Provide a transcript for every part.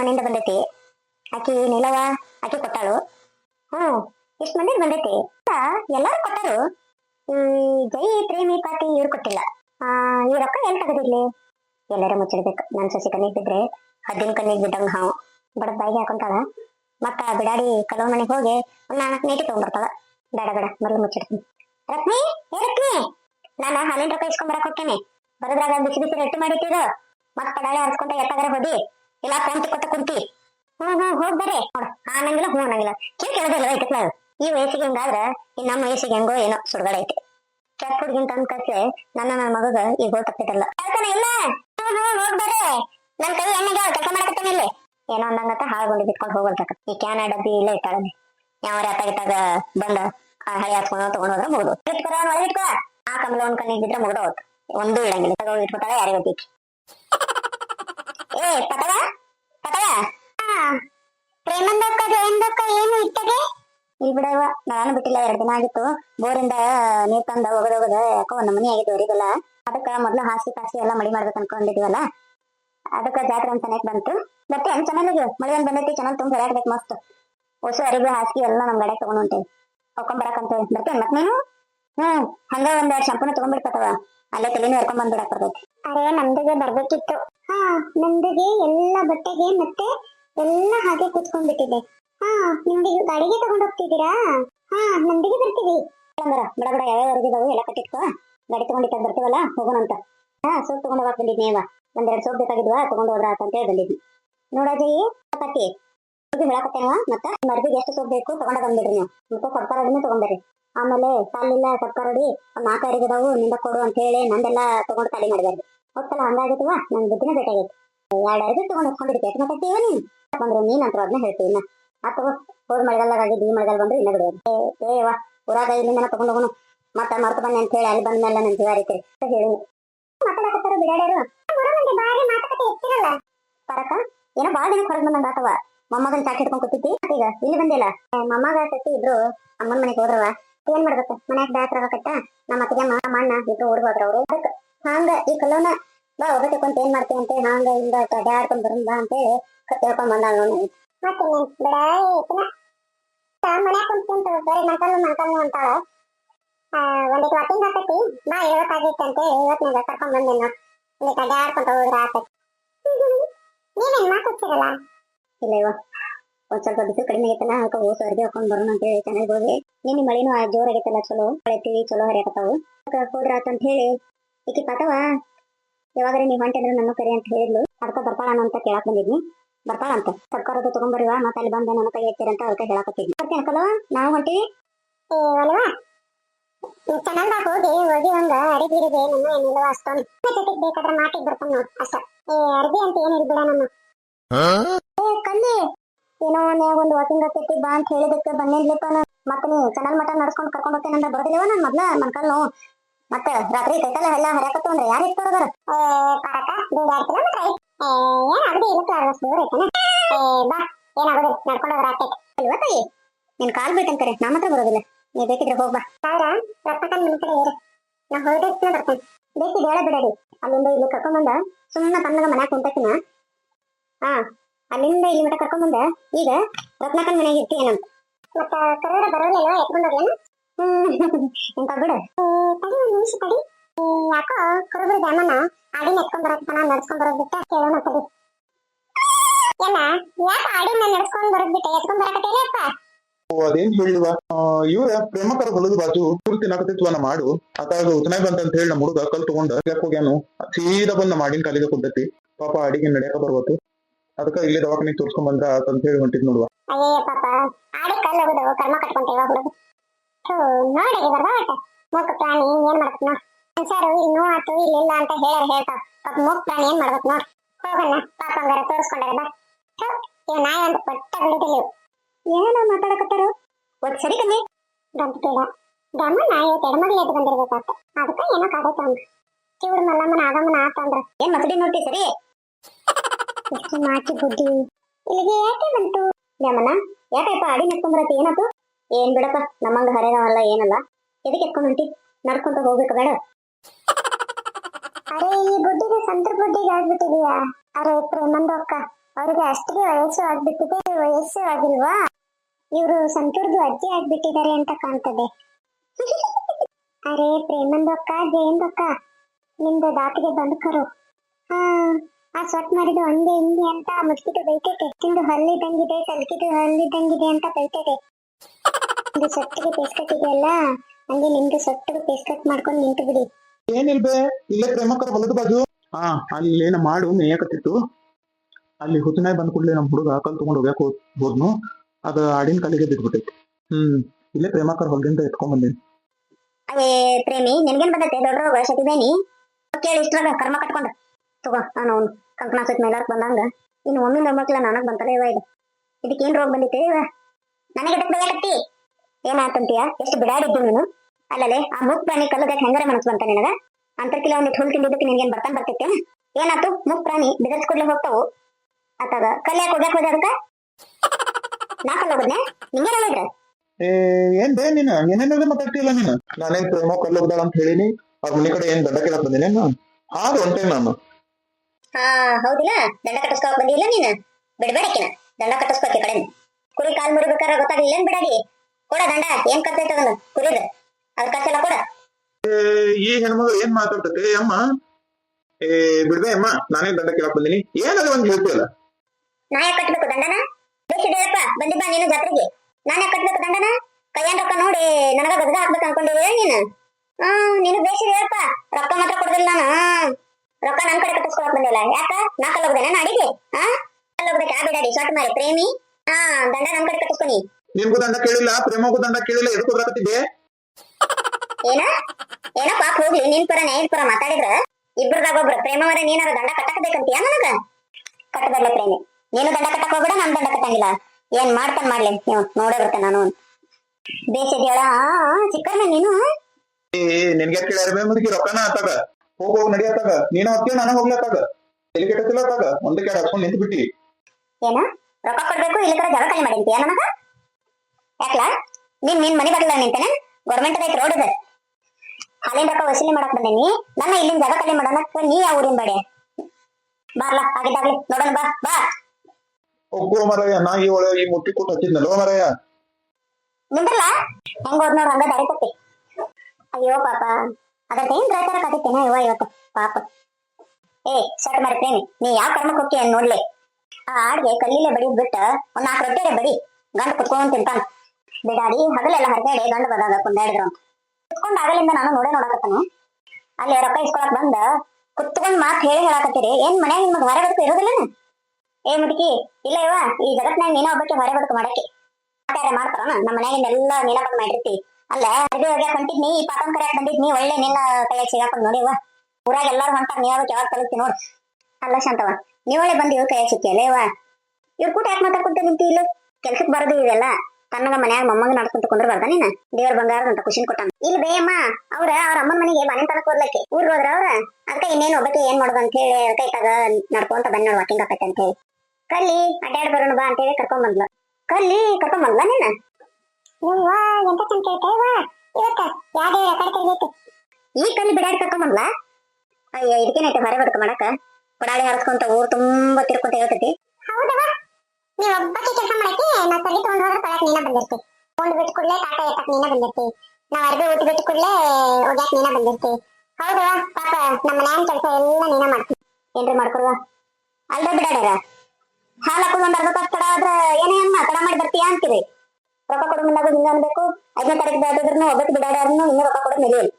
ಮನೆಯಿಂದ ಬಂದೈತಿ. ಆಕಿ ನಿಲವ ಆಕಿ ಕೊಟ್ಟಾಳು. ಹ್ಮ್ ಇಷ್ಟ್ ಮಂದಿ ಬಂದೈತಿ. ಎಲ್ಲಾರು ಕೊಟ್ಟಾರು. ಈ ಜೈ ಪ್ರೇಮಿ ಪಾತಿ ಇವ್ರು ಕೊಟ್ಟಿಲ್ಲ. ಆ ಇವ್ರ ರೊಕ್ಕ ಎಲ್ಲಿ ತೆಗೆದಿರ್ಲಿ? ಎಲ್ಲಾರ ಮುಚ್ಚಿಡ್ಬೇಕು. ನನ್ ಸಸಿ ಕಣ್ಣಿಗೆ ಬಿದ್ರೆ ಹದ್ದಿನ ಕಣ್ಣಿಗೆ ಬಿದ್ದಂಗ ಹಾವು. ಬಡದ್ ಬಾಯಿಗೆ ಹಾಕೊಂತಾಳ. ಮತ್ತ ಬಿಡಾಡಿ ಕಲೋ ಮನೆಗೆ ಹೋಗಿ ಒಂದ್ ನಾಲ್ಕು ನೀಟಿ ತಗೊಂಡ್ಬರ್ತಾಳ ಬೇಡ ಬೇಡ, ಮೊದಲು ಮುಚ್ಚಿಡ್ತೀನಿ ರತ್ನಿ, ಏ ರತ್ನಿ! ನಾನು ಹಾಲಿನ ರೊಕ್ಕ ಇಸ್ಕೊಂಬರಕ್ ಹೋಗ್ತೇನೆ. ಬರದ್ರಾಗ ಬಿಸಿ ಬಿಸಿ ರೊಟ್ಟಿ ಮಾಡಿಟ್ಟಿರು ಮತ್ತ ಪಡಾಳೆ ಹರ್ಸ್ಕೊಂತ ಎತ್ತಾಗರ ಹೋದಿ. ಇಲ್ಲ ಪ್ಯಾಂಟ್ ಕೊಟ್ಟ ಕುಂತಿ. ಹ್ಮ್ ಹ್ಮ್, ಹೋಗ್ ಬರ್ರಿ. ನೋಡು ಹಾ ಅನ್ನಂಗಿಲ್ಲ ಹ್ಞೂ ಅನ್ನಂಗಿಲ್ಲ. ಕೇಳಿ ಕೇಳೋದಿಲ್ಲ ಐತಕ್ಲ ಈ ವಯಸ್ಸಿಗೆ ಹಿಂಗಾದ್ರ ಇನ್ ನಮ್ಮ ವಯಸ್ಸಿಗೆ ಹೆಂಗೋ ಏನೋ ಸುಡಗಡೆ ಐತಿ. ಕೆಟ್ಟ ಹುಡುಗಿಂತ ಕಟ್ಲೆ ನನ್ನ ನನ್ನ ಮಗಗ ಈಗ ಹೋಗ್ ತಪ್ಪಿದಲ್ಲ ಹೇಳ್ತಾನೆ, ಇಲ್ಲ. ಹ್ಮ್ ಹ್ಮ್ ಹೋಗ್ ಬರ್ರಿ. ನನ್ ಕೈ ಎಣ್ಣೆಗೆ ಕೆಲಸ ಮಾಡಕತ್ತೇನೆ ಇಲ್ಲಿ. ಏನೋ ಅಂದಂಗತ್ತ ಹಾಳ್ಗೊಂಡು ಬಿಟ್ಕೊಂಡು ಹೋಗ್ಬರ್ತಕ್ಕ ಈ ಕ್ಯಾನ ಡಬ್ಬಿ ಇಲ್ಲ ಇಟ್ಟಾಳಲ್ಲಿ ಯಾವ ಅತ್ತಾಗ ಇಟ್ಟಾಗ ಬಂದ ಆ ಹಳಿ ಹಾಕ್ಕೊಂಡು ತಗೊಂಡ್ ಹೋದ್ರೆ ಮುಗಿದು. ಇಟ್ಕೊರ ಒಳಗೆ ಇಟ್ಕೋ. ಆ ಕಮಲ ಒಂದ್ ಕಣ್ಣಿಗೆ ಬಿದ್ರೆ ಮುಗ್ದು ಹೋತ್ ಒಂದು ಇಡಂಗಿಲ್ಲ. ಇಟ್ಬಿಟ್ಟಾಗ ಯಾರಿಗೆ ಗೊತ್ತಿತ್ತು ಏ ಪಟಗ ಪಟಗ ಪ್ರೇಮಂದಕ್ಕ ಜಯಂದಕ್ಕ ಏನು ಇಟ್ಟಗೆ ಈ ಬಿಡವ ನಾನು ಬಿಟ್ಟಿಲ್ಲ, ಎರಡು ದಿನ ಆಗಿತ್ತು. ಬೋರಿಂದ ನೀರ್ ತಂದ ಹೋಗದ ಹೋಗದ ಯಾಕೋ ಒಂದ್ ಮನಿ ಆಗಿದ್ದು ಅವರಿಗೆಲ್ಲ. ಅದಕ್ಕ ಮೊದ್ಲು ಹಾಸಿ ಕಾಸಿ ಎಲ್ಲ ಮಡಿ ಮಾಡ್ಬೇಕು ಅನ್ಕೊಂಡಿದ್ವಲ್ಲ. ಅದಕ್ಕ ಜಾತ್ರೆ ಅಂತ ಸನೇಕ್ ಬಂತು. ಬರ್ತಿ ಹೆಂಗ್ ಚೆನ್ನಾಗಿ ಮಳೆ ಒಂದ್ ಬಂದೈತಿ, ಚೆನ್ನಾಗಿ ತುಂಬ ಹೊರಗ್ಬೇಕು ಮಸ್ತ್. ಹೊಸ ಅರಿಬಿ, ಹಾಸಿಗೆ ಎಲ್ಲ ನಮ್ ಗಡೆ ತಗೊಂಡ್ ಹೊಂಟೇವಿ. ಹೊಕ್ಕೊಂಡ್ ಬರಕಂತ ಮತ್ ನೀನು? ಹ್ಮ್, ಹಂಗ ಒಂದ್ ಎರಡ್ ಶಂಪೂನ ಅಲ್ಲೇ ತಲೆನೂ ಹರ್ಕೊಂಡ್ ಬಂದ್ಬಿಡಕ್ ಬರ್ತೈತಿ. ಅರೆ ನಮ್ದಿಗೆ ಬರ್ಬೇಕಿತ್ತು. ಹಾ, ನಮ್ದಿಗೆ ಎಲ್ಲ ಬಟ್ಟೆಗೆ ಮತ್ತೆ ಎಲ್ಲ ಹಾಗೆ ಕುತ್ಕೊಂಡ್ಬಿಟ್ಟಿದೆ ಹಾ ನಿಮ್ದಿಗೆ ಗಾಡಿಗೆ ತಗೊಂಡ್ ಹೋಗ್ತಿದ್ದೀರಾ? ಹಾ, ನಮ್ದಿಗೆ ಬರ್ತೀವಿ. ಬರ, ಬಡ ಬಡ, ಯಾವ್ಯಾವ ಎಲ್ಲ ಕಟ್ಟಿಟ್ಕೋ. ಗಾಡಿ ತಗೊಂಡಿಟ್ಟಾಗ ಬರ್ತೀವಲ್ಲ, ಹೋಗೋಣ ಅಂತ. ಹಾ, ಸೋಪ್ ತಗೊಂಡ್ ಹೋಗಕ್ ಬಂದಿದ್ನಿ ಒಂದೆರಡು ಸೋಪ್ ಬೇಕಾಗಿದ್ವಾ, ತಗೊಂಡ್ ಹೋದ್ರ ಅಂತ ಹೇಳಿ ಬಂದಿದ್ನಿ. ನೋಡಾಜಿ ಕಟ್ಟಿ ಹೋಗಿ ಹೇಳಕತ್ತೇನವ, ಮತ್ತ ಮರ್ದಿಗೆ ಎಷ್ಟು ಸೋಪ್ ಬೇಕು ತಗೊಂಡ ಬಂದ್ಬಿಡ್ರಿ ನೀವು. ಮತ್ತೆ ಕೊಡ್ಪಾರಡಿನೂ ತಗೊಂಡ್ಬರ್ರಿ ಆಮೇಲೆ ಕಾಲಿಲ್ಲ ಕೊಡ್ಪಾರಡಿ ನಾಲ್ಕು ಅರಿಗಿದಾವು ನಿಂದ ಕೊಡು ಅಂತ ಹೇಳಿ ನಂದೆಲ್ಲ ತಗೊಂಡು ಖಾಲಿ ಮಾಡಿದಾರೆ ಹೋಗ್ತಲ್ಲ ಹಂಗಾಗಿತ್ವ ನನ್ ಬುದ್ಧಿನ ಬೇಕಾಗಿತ್ತು. ಎರಡು ಅರಿವಿ ತಗೊಂಡು ಹೋಗ್ಕೊಂಡಿದ್ದೆ ಮತ್ತೆ ಮಾತಾಡ್ತೀವ ನೀನು? ಬಂದ್ರೆ? ನೀನ್ ಅಂತ ಅದನ್ನ ಹೇಳ್ತೀವಿ ಇನ್ನ. ಆತು ಹೋದ್ ಮಳೆಗಾಲದಾಗ ಆಗಿದ್ದು ಈ ಮಳೆಗಾಲ ಬಂದ್ರೆ ಇನ್ನ ಬಿಡೋದು ಏವ ಊರಾಗ ಇಲ್ಲಿಂದ ತಗೊಂಡು ಹೋಗೋಣ ಮತ್ತ ಮರ್ತು ಬನ್ನಿ ಅಂತ ಹೇಳಿ ಅಲ್ಲಿ ಬಂದ್ಮೇಲೆ ನನ್ ಜೀವ ರೀತಿ ಹೇಳಿ. ಮಾತಾಡಕತ್ತಾರ ಬಿಡಾಡ್ಯಾರು? ಪರಕ ಏನೋ ಬಾಳ ದಿನ ಹೊರಗೆ ಬಂದಂಗ ಆತವ. ಮೊಮ್ಮಗನ್ ಚಾಟ್ ಹಿಡ್ಕೊಂಡು ಕೂತಿದ್ದಿ. ಈಗ ಇಲ್ಲಿ ಬಂದಿಲ್ಲ. ಮೊಮ್ಮಗ ಸತಿ ಇಬ್ರು ಅಮ್ಮನ ಮನೆಗೆ ಹೋದ್ರವ. ಏನ್ ಮಾಡ್ಬೇಕು? ಮನ್ಯಾಗ ಬ್ಯಾಸರ ಆಗತ್ತ ನಮ್ಮ ಅತ್ತಿಗೆ ಮಣ್ಣ ಅಣ್ಣ ಇಬ್ರು ಓಡ್ ಹೋದ್ರ ಅವ್ರು ಹಂಗ ಈ ಕಲೋನ ಬಾ ಒಬ್ಬ ಕುಂತ ಏನ್ ಮಾಡ್ತೀವಿ ಅಂತ? ಹಂಗ ಹಿಂಗ ಅಡ್ಯಾಡ್ಕೊಂಡ್ ಬರೋಣ ಬಾ ಅಂತ ಹೇಳಿ ಹೇಳ್ಕೊಂಡ್ ಬಂದ ನೋಡಿ ಮನ್ಯಾಗ ಕುಂತ್ಕೊಂತ ಬೇರೆ ಅಂತಾಳ. ವಾಕಿಂಗ್ ಬಾ ಇವತ್ತಾಗೈತೆ ಅಂತ. ಇವತ್ತಿನಾಗ ಕರ್ಕೊಂಡ್ ಬಂದೇನು ಹೋದ್ರ ನೀವೇನ್ ಮಾತಾಡ್ತಿರಲ್ಲ ಇಲ್ಲ ಇವ. ಒಂದ್ ಸ್ವಲ್ಪ ಬಿಸಿಲು ಕಡಿಮೆ ಆಗೈತಲ್ಲ ಅದಕ್ಕೆ ಹೋಸ ಅರ್ಬಿ ಹಾಕೊಂಡ್ ಬರೋಣ ಅಂತ ಹೇಳಿ ಚೆನ್ನಾಗಿ ಹೋಗಿ. ನಿನ್ನೆ ಮಳಿನೂ ಜೋರ್ ಆಗೈತಲ್ಲ ಚಲೋ. ಬೆಳೆತೀವಿ ಚಲೋ ಹರಿಯಾಕತ್ತಾವು. ಹೋದ್ರ ಅಂತ ಹೇಳಿ ಈಕಿ ಪಾತವ ಯಾವಾಗಾರ ನೀವು ಹೊಂಟಿದ್ರೆ ನನ್ನ ಕರಿ ಅಂತ ಹೇಳಿದ್ಲು ಅದಕ್ಕೆ ಬರ್ತಾಳ ಅಂತ ಕೇಳಕ್ ಬಂದಿದ್ನಿ. ಬರ್ತಾಳ ಅಂತ ಸರ್ಕಾರದ ತಗೊಂಬರಿವ ಮತ್ತೆ ಅಲ್ಲಿ ಬಂದ ನನ್ನ ಕೈ ಎತ್ತೀರ ಅಂತ ಅದಕ್ಕೆ ಹೇಳಕತ್ತಿದ್ವಿ ಬರ್ತೇನೆ ಕಲವ ನಾವು ಹೊಂಟಿವಿ ಚೆನ್ನಾಗಿ ಹೋಗಿ ಹೋಗಿ ಒಂದ್ ಅಡಿಗೆ ಗಿಡಿಗೆ ನನ್ನ ಏನಿಲ್ಲ ಅಷ್ಟೊಂದು ಬೇಕಾದ್ರೆ ಮಾಟಿಗೆ ಬರ್ತಾನ ನೋಡ್ ಅಷ್ಟ. ಏ ಅರ್ಬಿ ಅಂತ ಏನಿಲ್ಲ ಬಿಡ ನಮ್ಮ ಏ ಕಲ್ಲಿ ಏನೋ ಒಂದ್ ವಾಕಿಂಗ್ ಆಗ್ತೈತಿ ಬಾ ಅಂತ ಹೇಳಿದಕ್ಕೆ ಬಂದಿನ್ಲಿಪ್ಪ ಮತ್ತೆ ನೀ ಚೆನ್ನಾಗಿ ಮಠ ನಡ್ಸ್ಕೊಂಡ್ ಕರ್ಕೊಂಡು ಹೋಗ್ತೇನೆ ಅಂತ ಬರೋದಿಲ್ಲವ ನನ್ ಮೊದ್ಲ ಮನ್ಕಲ್ ನೋವು ಮತ್ತೆ ರಾತ್ರಿ ಕೈಕಾಲ ಎಲ್ಲ ಹರಿಯಾಕತ್ತು ಅಂದ್ರೆ ಯಾರು ಇಟ್ಕೊಡೋದಾರ ಏನ್ ಅಗದಿ ಇಲ್ಲ ದೂರ ಐತನ? ಬಾ ಏನಾಗೋದು ನಡ್ಕೊಂಡು ಹೋದ್ರ ಆಗ್ತೈತಿ ಅಲ್ವಾ ತಾಯಿ ನಿನ್ ಕಾಲ್ ಬೇಕಂತಾರೆ ನಾ ಮಾತ್ರ ಬರೋದಿಲ್ಲ. ನೀ ಬೇಕಿದ್ರೆ ಹೋಗ್ಬಾ. ಸಾವಿರ ರತ್ನಕನ್ ಕಡೆ ಇರು. ನಾ ಹೊರಟೆ ಬರ್ತೇನೆ. ಬೇಕಿದ್ ಹೇಳ ಬಿಡಡಿ. ಅಲ್ಲಿಂದ ಇಲ್ಲಿ ಕರ್ಕೊಂಬಂದ ಸುಮ್ಮನೆ ತನ್ನಗ ಮನ್ಯಾಗ ಕುಂತಕಿನ. ಹಾ ಅಲ್ಲಿಂದ ಇಲ್ಲಿ ಮಟ್ಟ ಕರ್ಕೊಂಬಂದ ಈಗ ರತ್ನಕನ್ ಮನೆಗೆ ಇರ್ತೀಯ ಏನಂತ ಮತ್ತ ಕರೋಡ ಬರೋದಿಲ್ಲ ಎತ್ಕೊಂಡೋಗ್ಲೇನು ಹ್ಮ್. ಇಂತ ಬಿಡು. ನಿಮಿಷ ತಡಿ ಯಾಕೋ ಆಡಿ ದ್ಯಾಮನ ಆಡಿನ ಎತ್ಕೊಂಡ್ ಬರತ್ತನ ನಡ್ಸ್ಕೊಂಡ್ ಬರೋದ್ ಬಿಟ್ಟ ಕೇಳೋಣ ತಡಿ ಎಲ್ಲ ಯಾಕ ಆಡಿನ ನಡ್ಸ್ಕೊಂಡ್ ಬರೋದ್ ಬಿಟ್ಟ ಎತ್ಕೊಂಡ್ ಬರಕತ್ತೇನಪ್ಪ ಓ, ಅದೇನ್ ಹೇಳಿಲ್ವಾ ಇವ್ರ ಪ್ರೇಮಕರ ಹೊಲದ ಬಾಜು ಪೂರ್ತಿ ನಕತಿತ್ವನ ಮಾಡು ಅದಾಗ ಉತ್ನಾಯ್ ಬಂತ ಅಂತ ಹೇಳಿ ನಮ್ಮ ಹುಡುಗ ಕಲ್ ತಗೊಂಡ ಹೋಗ್ಯಾನು ಸೀದಾ ಬಂದ ಮಾಡಿನ ಕಾಲಿಗೆ ಕುಂತೈತಿ. ಪಾಪ ಅಡಿಗೆ ನಡೆಯಕ ಬರ್ಬೋದು ಅದಕ್ಕ ಇಲ್ಲಿ ದವಾಖಾನಿಗೆ ತೋರ್ಸ್ಕೊಂಡ್ ಬಂದ್ರ ಅಂತ ಹೇಳಿ ಹೊಂಟಿದ್ ನೋಡುವ. ಅಯ್ಯಯ್ಯ ಪಾಪ ಆಡಿ ಕಲ್ಲು ಹೋಗುದು ಕರ್ಮ ಕಟ್ಕೊಂತೇವ ಹುಡುಗ. ನೋಡಿ ಬರ್ದ ಒಟ್ಟ ಮೂಕ ಪ್ರಾಣಿ ಏನ್ ಮಾಡ್ಬೇಕು ನೋಡ್? ಮನುಷ್ಯರು ಇಲ್ಲಿ ನೋವಾತು ಇಲ್ಲಿ ಇಲ್ಲ ಅಂತ ಹೇಳಿ ಹೇಳ್ತಾವ. ಪಾಪ ಮೂಕ್ ಪ್ರಾಣಿ ಏನ್ ಮಾಡ್ಬೇಕು ನೋಡ್? ಹೋಗಣ್ಣ ಪಾಪ ಹಂಗಾರ ತೋರಿಸ್ಕೊಂಡಾರ ಇವ್ ನಾಯಿ ಅಂತ ಪಟ್ಟ ಬಿಡುದಿಲ್ಲ ಏನೋ ಮಾತಾಡಕತ್ತಾರು? ಒಂದ್ ಸರಿ ಕಮ್ಮಿ ಕೇಳ. ಗಮ್ಮ ನಾಯಿ ತೆಡಮಗ್ಲಿ ಎದ್ದು ಬಂದಿರ್ಬೇಕಾತ ಅದಕ್ಕ ಏನೋ ಕಾಡೈತ ಅಂದ ಕಿವುಡ್ ಮಲ್ಲಮ್ಮನ ಆತ ಅಂದ್ರ. ಏನ್ ಮಸಡಿ ನೋಡ್ತಿ ಸರಿ? ಮಾಚಿ ಬುದ್ಧಿ. ಇಲ್ಲಿಗೆ ಯಾಕೆ ಬಂತು? ಯಮನ ಯಾಕಪ್ಪ ಅಡಿ ನೆತ್ಕೊಂಡ್ಬರತ್ತೆ ಏನಾತು ಏನ್ ಬಿಡಪ್ಪ ನಮ್ಮಂಗ ಹರೇನವಲ್ಲ ಏನಲ್ಲ. ಎದಕ್ಕೆ ಎತ್ಕೊಂಡು ಹೊಂಟಿ ನಡ್ಕೊಂತ ಹೋಗ್ಬೇಕು ಬೇಡ? ಅರೆ, ಈ ಬುದ್ಧಿಗೆ ಸಂತ್ರ ಬುದ್ಧಿಗೆ ಆಗ್ಬಿಟ್ಟಿದೀಯಾ? ಅರೆ ಪ್ರೇಮಂದು ಅಕ್ಕ. ಅವ್ರಿಗೆ ಅಷ್ಟಿಗೆ ವಯಸ್ಸು ಆಗ್ಬಿಟ್ಟಿದೆ, ವಯಸ್ಸು ಆಗಿಲ್ವಾ? ಇವರು ಸಂತೂರ್ದು ಅಜ್ಜಿ ಆಗ್ಬಿಟ್ಟಿದ್ದಾರೆ ಅಂತ ಕಾಣ್ತದೆ. ಅರೆ ಪ್ರೇಮಂದಕ್ಕ ಜಯಂದಕ್ಕ ನಿಮ್ದು ದಾಟಿಗೆ ಬಂದು ಕರು ಹಾ, ಆ ಸ್ವಟ್ ಮಾಡಿದ ಹಂಗೆ ಹಿಂಗೆ ಅಂತ ಮುಚ್ಚಿಟ್ಟು ಬೈತೈತೆ. ತಿಂದು ಹಲ್ಲಿದ್ದಂಗಿದೆ, ಸಲ್ಕಿದ್ದು ಹಲ್ಲಿದ್ದಂಗಿದೆ ಅಂತ ಬೈತೈತೆ. ಇದು ಸೊಟ್ಟಿಗೆ ಪೇಸ್ಕಟ್ಟಿದೆಯಲ್ಲ? ಹಂಗೆ ನಿಮ್ದು ಸೊಟ್ಟಿಗೆ ಪೇಸ್ಕಟ್ ಮಾಡ್ಕೊಂಡು ನಿಂತು ಬಿಡಿ. ಏನಿಲ್ಬೆ ಇಲ್ಲೇ ಪ್ರೇಮಕರ ಹೊಲದ ಬಾಜು. ಹಾ ಅಲ್ಲಿ ಏನ ಮಾಡು ಮೇಯಕತ್ತಿತ್ತು ಅಲ್ಲಿ ಹುಚ್ಚನಾಯ್ ಬಂದ್ ಕೂಡಲೇ ನಮ್ ಹುಡುಗ ಕಲ್ ತಗೊಂಡ್ ಹೋಗ್ಯಾಕ ಹೋದ್- ಹೋದ್ನು. ಅದ ಆಡಿನ ಕಲ್ಲಿಗೆ ಬಿದ್ಬಿಟ್ಟೈತಿ. ಹ್ಮ್ ಇಲ್ಲೇ ಪ್ರೇಮಕರ ಹೊಲದಿಂದ ಎತ್ಕೊಂಡ್ ಬಂದೇನಿ ಅವೇ ಪ್ರೇಮಿ ನಿನ್ಗೇನ್ ಬಂದೈತೆ? ದೊಡ್ಡ ರೋಗ ಸತಿದೇನಿ ಕೇಳಿ ಇಷ್ಟ್ರಾಗ ಕರ್ಮ ಕಟ್ಕೊಂಡ. ತಗೋ ನಾನು ಅವ್ನು ಕಂಕಣ ಸತ್ ಮೇಲಾಕ್ ಬಂದಂಗ. ಇನ್ನು ಒಮ್ಮೆ ಮೊಮ್ಮಕ್ಳ ನನಗ್ ಬಂತಲ್ಲ ಇವ ಇದು. ಇದಕ್ಕೇನ್ ರೋಗ ಬಂದಿತ್ತೆ ಇವ. ನನಗೆ ಬೇಕತ್ತಿ ಏನಾತಂತೀಯ? ಎಷ್ಟು ಬಿಡಾಡಿದ್ದು ನೀನು? ಅಲ್ಲಲೆ ಆ ಮುಕ್ ಪ್ರಾಣಿ ಕಲ್ಲದಾಗ ಹೆಂಗಾರ ಮನಸ್ಸು ಬಂತ ನಿನಗ? ಅಂತರ್ಕಿಲ ಒಂದಿಟ್ಟು ಹುಲ್ ತಿಂದಿದ್ದಕ್ಕೆ ನಿನ್ಗೇನ್ ಬರ್ತಾನ ಬರ್ತೈತೆ ಏನಾತು? ಮುಕ್ ಪ್ರಾಣಿ ಬೆದರ್ಸ್ಕೊಡ್ಲಿ ಹೋಗ್ತಾವು. ಅತ್ತಾಗ ಕಲ್ಯಾಕ್ ಹೋಗ್ಯಾಕ ಹೋದ ಅದಕ್ಕ? ನಾ ಕಲ್ಲ ಹೋಗ್ನೆ ನಿಂಗೆ ಹೇಳಿದ್ರ ಏನ್ ಬೇ ನೀನು? ಏನೇನಾದ್ರು ಮಾತಾಡ್ತಿಲ್ಲ ನೀನು? ನಾನೇನ್ ಪ್ರೇಮ ಕಲ್ ಹೋಗ್ದಾಳ ಅಂತ ಹೇಳಿನಿ. ಅವ್ರ ಮನೆ ಕಡೆ ಏನ್ ದಂಡ ಕೇಳಕ್ ಬಂದಿನೇನು ಹಾದು ಹೊಂಟೇನ್ ನಾನು. ಹಾ ಹೌದಿಲ್ಲ? ದಂಡ ಕಟ್ಟಿಸ್ಕೋಕ್ ಬಂದಿಲ್ಲ ನೀನು? ಬಿಡ್ಬೇಡಕ್ಕಿನ? ದಂಡ ಕಟ್ಟಿಸ್ಕೋಕೆ ಕಡೆ ಕುರಿ ಕಾಲ್ ಮುರಿಬೇಕಾರ ಗೊತ್ತಾಗ್ಲಿಲ್ಲ ಏನ್ ಬಿಡಾಡಿ? ಕೊಡ ದಂಡ ಏನ್ ಕತ್ತೈತ ಅದನ್ನ? ಕುರಿದ. ಅದ್ ಕಚ್ಚಲ್ಲ ಕೊಡ. ಈ ಹೆಣ್ಮಗಳು ಏನ್ ಮಾತಾಡ್ತತೆ ಅಮ್ಮ? ಏ ಬಿಡ್ಬೇ ಅಮ್ಮ ನಾನೇ ದಂಡ ಕೇಳಕ್ ಬಂದಿನಿ. ಏನದು ಒಂದ್ ಹೇಳ್ತಿಯಲ್ಲ ನಾ ಯಾಕೆ ಕಟ್ಬೇಕು ದಂಡನ? ಬೇಕಿದೆಯಪ್ಪ ಬಂದಿ ಬಾ ನೀನು ಜಾತ್ರೆಗೆ. ನಾನ್ ಕಟ್ಬೇಕು ದಂಡನ? ಕೈಯನ್ ರೊಕ್ಕ ನೋಡಿ ನನಗ ಗದಗ ಹಾಕ್ಬೇಕು ಅನ್ಕೊಂಡಿದ್ದೀಯ ನೀನು. ಹ್ಮ್ ನೀನು ಬೇಸಿದೆಯಪ್ಪ ರೊಕ್ಕ ಮಾತ್ರ ಕೊಡೋದಿಲ್ಲ ನಾನು. ರೊಕ್ಕ ನನ್ ಕಡೆ ಕಟ್ಟಿಸ್ಕೊಳಕ್ ಬಂದಿಲ್ಲ. ಯಾಕ? ನಾ ನಾಡಿತೆ ಆ ಹಾ ಕಲ್ಲೋಗ್ಬೇಕು ಆ ಬಿಡಾಡಿ ಶಾರ್ಟ್ ಮಾರಿ ಪ್ರೇಮಿ. ಹಾ ದಂಡ ನನ್ ಕಡೆ ಕಟ್ಟಿಸ್ಕೊನಿ. ನಿನ್ಗೂ ದಂಡ ಕೇಳಿಲ್ಲ ಪ್ರೇಮಗೂ ದಂಡ ಕೇಳಿಲ್ಲ ಎದಕ್ಕೂ ಹೋಗ್ರಾಕತ್ತಿದ್ದೆ ಏನ? ಏನ ಪಾಪ ಹೋಗ್ಲಿ ನಿನ್ ಪರ ನೈನ್ ಪರ ಮಾತಾಡಿದ್ರ? ಇಬ್ರದಾಗ ಒಬ್ರು. ಪ್ರೇಮ ಮರ ನೀನಾರ ದಂಡ ಕಟ್ಟಕಬೇಕಂತೀಯ ನನಗ? ಕಟ್ಟಬರ್ಲೆ ಪ್ರೇಮಿ. ನೀನು ದಂಡ ಕಟ್ಟಕ್ ಹೋಗ್ಬೇಡ ನಾನು ದಂಡ ಕಟ್ಟಂಗಿಲ್ಲ. ಏನ್ ಮಾಡ್ತಾನ ಮಾಡ್ಲಿ ನೀವು? ನೋಡೇ ಬರ್ತೇನೆ ನಾನು. ಬೇಸಿದ್ಯಾಳ ಚಿಕ್ಕಣ್ಣ ನೀನು? ನಿನ್ಗೆ ಕೇಳ್ಯಾರ ಬೇ ಮುದುಕಿ ರೊಕ್ಕನ ಆತಾಗ. ಹೋಗ್ ಹೋಗ್ ನಡಿಯತ್ತಾಗ ನೀನು ಹೋಗ್ತೀಯ ನಾನು ಹೋಗ್ಲತ್ತಾಗ ಎಲ್ಲಿ ಕೆಟ್ಟತಿಲ್ಲ ಆತಾಗ? ಒಂದಕ್ಕೆ ಹಾಕೊಂಡು ನಿಂತು ಬಿಟ್ಟಿ. ಏನ? ರೊಕ್ಕ ಕೊಡ್ಬೇಕು ಇಲ್ಲಿ ಕಡೆ ಜಗಳ ಖಾಲಿ ಮಾಡಿಂತೀಯ ನನಗ? ಯಾಕ್ಲ? ನಿನ್ ನಿನ್ ಮನೆ ಬರಲ್ಲ ನಿಂತೇನೆ? ಗೌರ್ಮೆಂಟ್ ಐತಿ ರೋಡ್ ಇದೆ. ಹಾಲಿನ ರೊಕ್ಕ ವಸೂಲಿ ಮಾಡಕ್ ಬಂದೇನಿ. ನನ್ನ ಇಲ್ಲಿಂದ ಜಾಗ ಖಾಲಿ ಮಾಡೋಣಕ್ಕ ನೀ ಯಾವ ಊರಿನ ಬಾಡೆ? ಬಾರ್ಲ ಆಗಿದ್ದಾಗ್ಲಿ ನೋಡೋಣ ಬಾ ಬಾ. ಒಬ್ಬರು ಮರಯ್ಯ ನಾ ಈ ಒಳಗೆ ಈ ಮುಟ್ಟಿ ಕೊಟ್ಟು ಹಚ್ಚಿದ್ನಲ್ವ ಮರಯ್ಯ ನಿಂದ್ರಲ್ಲ? ಹೆಂಗ ಹೋದ್ ನೋಡ್ ಹಂಗ ದಾರಿ ತಪ್ಪಿ ಅಯ್ಯೋ ಪಾಪ. ಅದ್ರ ಏನ್ ರೈತರ ಕಟ್ಟಿತ್ತೇನ ಇವ ಇವತ್ತು? ಪಾಪ. ಏ ಸಟ್ ಮಾಡಿ ಪ್ರೇಮಿ ನೀ ಯಾವ ಕರ್ಮಕ್ಕೆ ಹೋಗ್ತೀಯ ನೋಡ್ಲಿ. ಆ ಆಡ್ಗೆ ಕಲ್ಲಿಲೆ ಬಡಿ ಬಿಟ್ಟ ಒಂದ್ ನಾಲ್ಕು ರೊಟ್ಟಿ ಬಡಿ. ಗಂಡ ಕುತ್ಕೊಂಡ್ ತಿಂತಾನ. ಬಿಡಾಡಿ ಹಗಲೆಲ್ಲ ಹರಿದಾಡಿ ಗಂಡ ಬದಾಗ ಕುಂದಾಡಿದ್ರು ಅಂತ. ಕುತ್ಕೊಂಡ್ ಆಗಲಿಂದ ನಾನು ನೋಡೇ ನೋಡಕತ್ತನು. ಅಲ್ಲಿ ರೊಕ್ಕ ಇಸ್ಕೊಳಕ್ ಬಂದ, ಕುತ್ಕೊಂಡ್ ಮಾತ್ ಹೇಳಿ ಹೇಳಾಕತ್ತೀರಿ. ಏನ್ ಮನ್ಯಾಗ ನಿಮ್ಗೆ ಹೊರ ಬದುಕು ಇರೋದಿಲ್ಲ ಏ ಮುದುಕಿ ಇಲ್ಲ ಇವ ಈ ಜಗತ್ನಾಗ ನೀನ ಒಬ್ಬಕ್ಕೆ ಹೊರ ಬದುಕು ಮಾಡಕ್ಕೆ. ಮಾಡ್ತಾರ ಮಾಡ್ತಾರನ ನಮ್ಮ ಮನ್ಯಾಗಿಂದ ಎಲ್ಲ ನೀನ ಬಂದ್ ಮಾಡಿರ್ತಿ. ಅಲ್ಲ ಅರ್ಬಿ ಹೋಗ್ಯಾಕ ಹೊಂಟಿದ್ನಿ ಈ ಪಾಪನ್ ಕರೆಯಾಕ ಬಂದಿದ್ನಿ ಒಳ್ಳೆ ನಿನ್ನ ಕೈಯಾಗ ಸಿಗಾಕೊಂಡ್ ನೋಡಿವ ಊರಾಗ ಎಲ್ಲಾರು ಹೊಂಟಾರ, ನೀ ಅದಕ್ಕೆ ಯಾವಾಗ ಕಲಿತಿ ನೋಡ್. ಅಲ್ಲ ಶಾಂತವ ನೀವಳೆ ಬಂದು ಇವ್ರ ಕೈಯಾಗ ಸಿಕ್ಕಿಯಲ್ಲ ಇವ ಇವ್ರ ಕೂಟ ಯಾಕೆ ಮಾತಾಡ್ಕೊಂತ ನಿಂತಿ ಇಲ್ಲ? ಕೆಲ್ಸಕ್ ಬರೋದು ಇವೆಲ್ಲ. ತನ್ನಗ ಮನ್ಯಾಗ ಮೊಮ್ಮಗ ನಡ್ಕೊಂತ ಕುಂದ್ರ ಬರ್ದ ನೀನ? ದೇವ್ರ ಬಂಗಾರದ ಅಂತ ಖುಷಿನ್ ಕೊಟ್ಟಾನ. ಇಲ್ಲಿ ಬೇಯಮ್ಮ ಅವ್ರ ಅವ್ರ ಅಮ್ಮನ ಮನೆಗೆ ಮನೆ ತನಕ ಹೋದ್ಲಕ್ಕೆ. ಊರ್ ಹೋದ್ರ ಅವ್ರ? ಅದಕ್ಕೆ ಇನ್ನೇನು ಒಬ್ಬಕ್ಕೆ ಏನ್ ಮಾಡೋದು ಅಂತ ಹೇಳಿ ಅದ ನಡ್ಕೊಂತ ಬನ್ನಿ ನೋಡ್ ವಾಕಿಂಗ್ ಆಕೈತೆ ಅಂತ ಹೇಳಿ. ಕಲ್ಲಿ ಅಡ್ಡಾಡ್ ಬರೋಣ ಬಾ ಅಂತ ಹೇಳಿ ಕರ್ಕೊಂಡ್ ಬಂದ್ಲ. ಕಲ್ಲಿ ಕರ್ಕೊಂಡ್ ಬಂದ್ಲ ನೀನ? ಎಂತ ಚಂದ ಇವತ್ತ ಯಾವ್ದೇ ಈ ಕಲ್ಲಿ ಬಿಡಾಡಿ ಕರ್ಕೊಂಡ್ ಬಂದ್ಲ? ಅಯ್ಯ ಇದಕ್ಕೇನೈತೆ ಮರೆ ಬದುಕು ಮಾಡಕ ಕೊಡಾಳಿ ಹರಸ್ಕೊಂತ ಊರ್ ತುಂಬಾ ತಿರ್ಕೊಂತ ಹೇಳ್ತೈತಿ ಹೌದವ ನೀವ್ ಒಬ್ಬಕ್ಕೆ ಕೆಲಸ ಮಾಡಕ್ಕೆ ನಾ ಸರಿ ತಗೊಂಡ್ ಹೋದ್ರೆ ತೊಳಕ್ ನೀನ ಬಂದಿರ್ತಿ. ತಗೊಂಡ್ ಬಿಟ್ಟು ಕೂಡ್ಲೆ ಕಾಟ ಎತ್ತಕ್ ನೀನ ಬಂದಿರ್ತಿ. ನಾವ್ ಅರ್ಬಿ ಊಟ ಬಿಟ್ಟು ಕೂಡ್ಲೆ ಹೋಗ್ಯಾಕ್ ನೀನ ಬಂದಿರ್ತಿ. ಹೌದವ ಪಾಪ ನಮ್ಮ ಮನ್ಯಾನ ಕೆಲಸ ಎಲ್ಲ ನೀನ ಮಾಡ್ತಿ. ಏನ್ರಿ ಮಾಡ್ಕೊಡುವ? ಅಲ್ದ ಬಿಡಾಡ್ಯಾರ? ಹಾಲು ಹಾಕೋದು ಅರ್ಧ ತಡ ಆದ್ರ ಏನೇ ಅಮ್ಮ ತಡ ಮಾಡಿ ಬರ್ತೀಯಾ ಅಂತೀರಿ? ರೊಕ್ಕ ಕೊಡೋ ಮುಂದಾಗ ಹಿಂಗ ಅನ್ಬೇಕು. ಐದನೇ ತಾರೀಕು ದಾಟಿದ್ರು ಒಬ್ಬತ್ತು ಬಿಡಾಡ್ಯಾರನು ಇನ್ನೂ ರೊಕ್ಕ ಕೊಡೋದು ನಿಲ್ಲಿಲ್ಲ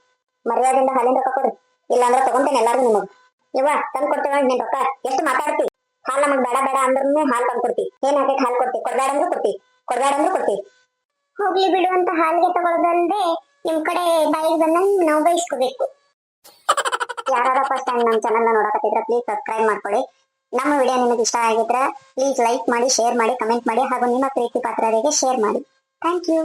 ಮರ್ಯಾದಿಂದ ಹಾಲಿನ ರೊಕ್ಕ ಕೊಡ್ರಿ ಇಲ್ಲಾಂದ್ರ ತಗೊಂತೇನೆ ಎಲ್ಲಾರು ನಿಮಗ್. ಇವ ತಂದು ಕೊಡ್ತೇವೆ ನಿನ್ ರೊಕ್ಕ? ಎಷ್ಟು ಮಾತಾಡ್ತಿ? ಹಾಲ್ ನಮಗ್ ಬೇಡ ಬೇಡ ಅಂದ್ರೂ ಹಾಲ್ ತಂದ್ ಕೊಡ್ತಿ. ಏನ್ ಹಾಕೈತಿ ಹಾಲ್ ಕೊಡ್ತಿ? ಕೊಡ್ಬೇಡ ಅಂದ್ರೂ ಕೊಡ್ತಿ. ಕೊಡ್ಬೇಡ ಅಂದ್ರೂ ಕೊಡ್ತಿ. ಹೋಗ್ಲಿ ಬಿಡು ಅಂತ ಹಾಲಿಗೆ ತಗೊಳ್ಳೋದಲ್ದೆ ನಿಮ್ ಕಡೆ ಬಾಯಿಗೆ ಬಂದಂಗ್ ನಾವು ಬಯಸ್ಕೋಬೇಕು ಯಾರಾದ ಫಸ್ಟ್ ಟೈಮ್ ನಮ್ಮ ಚಾನಲ್ ನೋಡಕತ್ತಿದ್ರೆ ಪ್ಲೀಸ್ ಸಬ್ಸ್ಕ್ರೈಬ್ ಮಾಡ್ಕೊಳ್ಳಿ. ನಮ್ಮ ವಿಡಿಯೋ ನಿಮಗೆ ಇಷ್ಟ ಆಗಿದ್ರೆ ಪ್ಲೀಸ್ ಲೈಕ್ ಮಾಡಿ ಶೇರ್ ಮಾಡಿ ಕಮೆಂಟ್ ಮಾಡಿ ಹಾಗೂ ನಿಮ್ಮ ಪ್ರೀತಿ ಪಾತ್ರರಿಗೆ ಶೇರ್ ಮಾಡಿ. Thank you